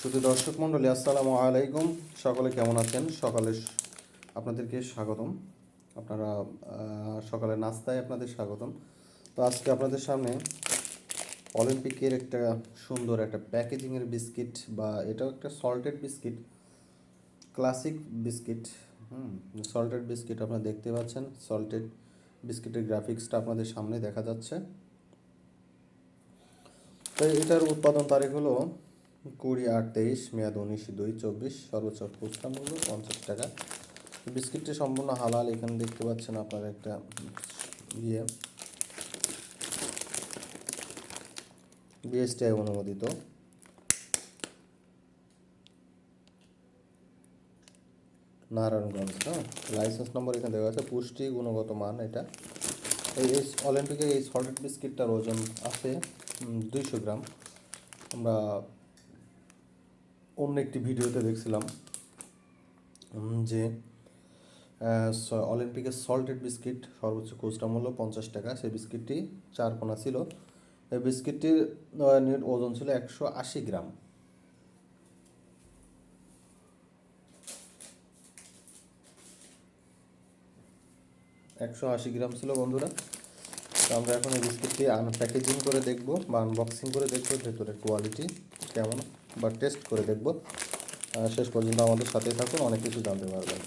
শুধু দর্শক মণ্ডলী, আসসালামু আলাইকুম। সকলে কেমন আছেন? সকালে আপনাদেরকে স্বাগতম। আপনারা সকালে নাস্তায় আপনাদের স্বাগতম। তো আজকে আপনাদের সামনে অলিম্পিকের একটা সুন্দর একটা প্যাকেজিংয়ের বিস্কিট বা এটাও একটা সল্টেড বিস্কিট ক্লাসিক বিস্কিট, হুম সল্টেড বিস্কিট আপনারা দেখতে পাচ্ছেন। সল্টেড বিস্কিটের গ্রাফিক্সটা আপনাদের সামনে দেখা যাচ্ছে। তো এটার উৎপাদন তারিখ হলো কুড়ি আট তেইশ, মেয়াদ উনিশ দুই, চব্বিশ, সর্বোচ্চ খুচরা মূল্য পঞ্চাশ টাকা। বিস্কিটটি সম্পূর্ণ হালাল, এখানে দেখতে পাচ্ছেন আপনার একটা ইয়ে। বিএসটিআই অনুমোদিত। নারায়ণগঞ্জ হ্যাঁ? লাইসেন্স নম্বর এখানে দেওয়া আছে, পুষ্টি গুণগত মান এটা। এই অলিম্পিকে এই সল্টেড বিস্কিটটার ওজন আছে দুইশো গ্রাম। আমরা অন্য একটি ভিডিওতে দেখছিলাম যে অলিম্পিকের সল্টেড বিস্কিট সর্বোচ্চ খুচরা মূল্য পঞ্চাশ টাকা। সেই বিস্কিটটি চার কোনা ছিল। এই বিস্কিটটির নিট ওজন ছিল একশো আশি গ্রাম। একশো আশি গ্রাম ছিল, বন্ধুরা। তো আমরা এখন এই বিস্কুটটি আনপ্যাকেজিং করে দেখব বা আনবক্সিং করে দেখব, ভেতরের কোয়ালিটি কেমন, বা টেস্ট করে দেখব। শেষ পর্যন্ত আমাদের সাথেই থাকুন, অনেক কিছু জানতে পারবেন।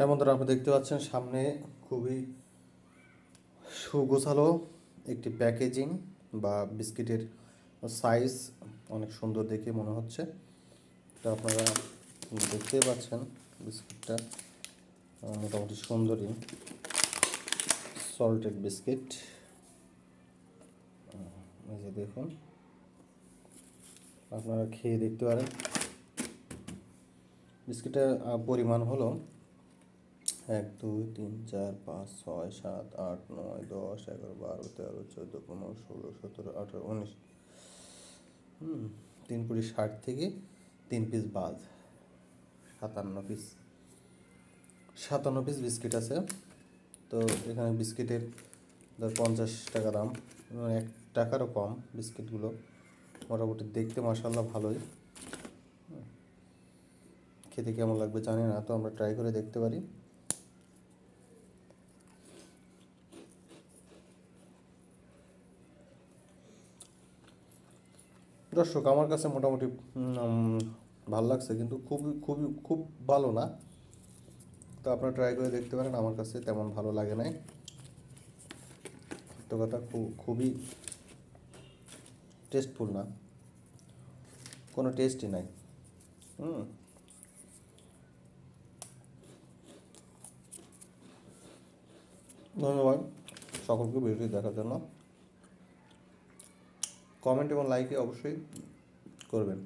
হ্যাঁ বন্ধুরা, আপনি দেখতে পাচ্ছেন সামনে খুবই সুগোছালো একটি প্যাকেজিং বা বিস্কিটের সাইজ অনেক সুন্দর দেখে মনে হচ্ছে। তো আপনারা দেখতেই পাচ্ছেন বিস্কিটটা মোটামুটি সুন্দরই সল্টেড বিস্কিট। যে দেখুন, আপনারা খেয়ে দেখতে পারেন। বিস্কিটের পরিমাণ হলো এক, দুই, তিন, চার, পাঁচ, ছয়, সাত, আট, নয়, দশ, এগারো, বারো, তেরো, চোদ্দ, পনেরো, ষোলো, সতেরো, আঠারো, উনিশ। হুম, তিন কুড়ি ষাট থেকে তিন পিস বাদ। সাতান্ন পিস। সাতান্ন পিস বিস্কিট আছে। তো এখানে বিস্কিটের ধর পঞ্চাশ টাকা দাম। এক টাকারও কম বিস্কিটগুলো। মোটামুটি দেখতে মাসাল্লাহ ভালোই। খেতে কেমন লাগবে জানি না। তো আমরা ট্রাই করে দেখতে পারি। দর্শক, আমার কাছে মোটামুটি ভালো লাগছে, কিন্তু খুবই খুবই, খুব ভালো না। তো আপনারা ট্রাই করে দেখতে পারেন, আমার কাছে তেমন ভালো লাগে নাই। সত্য কথা খুবই টেস্টফুল না। কোনো টেস্টই নাই। হুম। ধন্যবাদ সকলকে ভিডিওটি দেখার জন্য। কমেন্ট এবং লাইকে অবশ্যই করবেন।